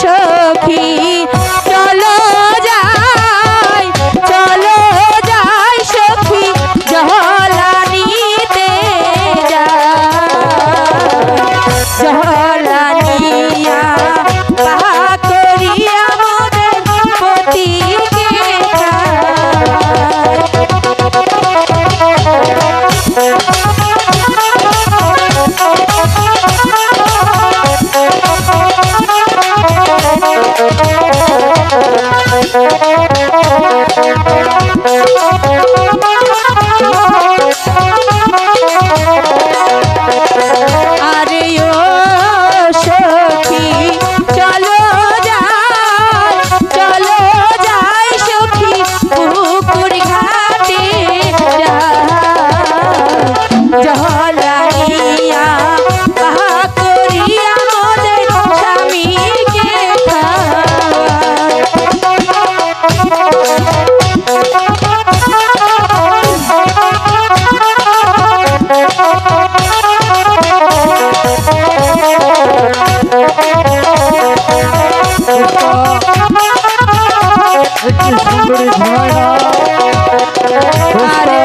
সখী আরে না আরে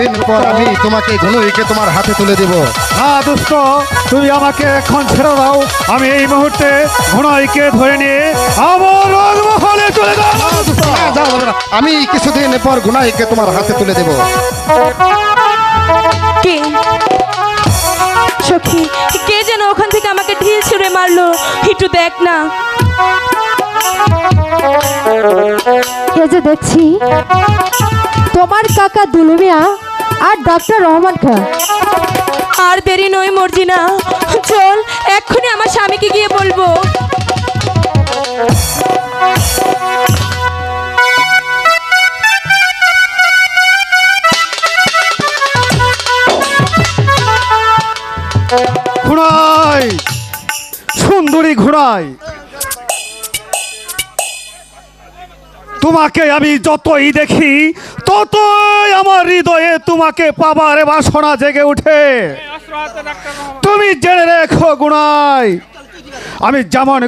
শিকার খেলিবে খেলিবে দুটি বৃক্ষ মারিবে বৃক্ষ মেরে প্রাণপতি এনে আমাকে দিবে না না দোস্ত ঘোড়া কিছুদিন পর আমি তোমাকে ঘনুইকে তোমার হাতে তুলে দেব। না দোস্ত তুমি আমাকে এখন ছেড়ে দাও। আমি এই মুহূর্তে ঘোড়াইকে ধরে নিয়ে আমার রাজমহলে চলে যাও আমি কিছুদিন পর গুনাইকে তোমার হাতে তুলে দেব। কে? সখী কে যেন ওখান থেকে আমাকে ঢিল ছুঁড়ে মারলো? একটু দেখ না। এ যে দেখছি তোমার কাকা দুলুমিয়া আর ডক্টর রহমান খান। আর দেরি নয় মর্জিনা চল এক্ষুনি আমার স্বামীকে গিয়ে বলব। ঘোড়াই সুন্দরী ঘোড়াই তোমাকে আমি যতই দেখি ততই আমার হৃদয়ে তোমাকে পাবার বাসনা জেগে উঠে তুমি জেনে রেখো গুণায় আমি যেমন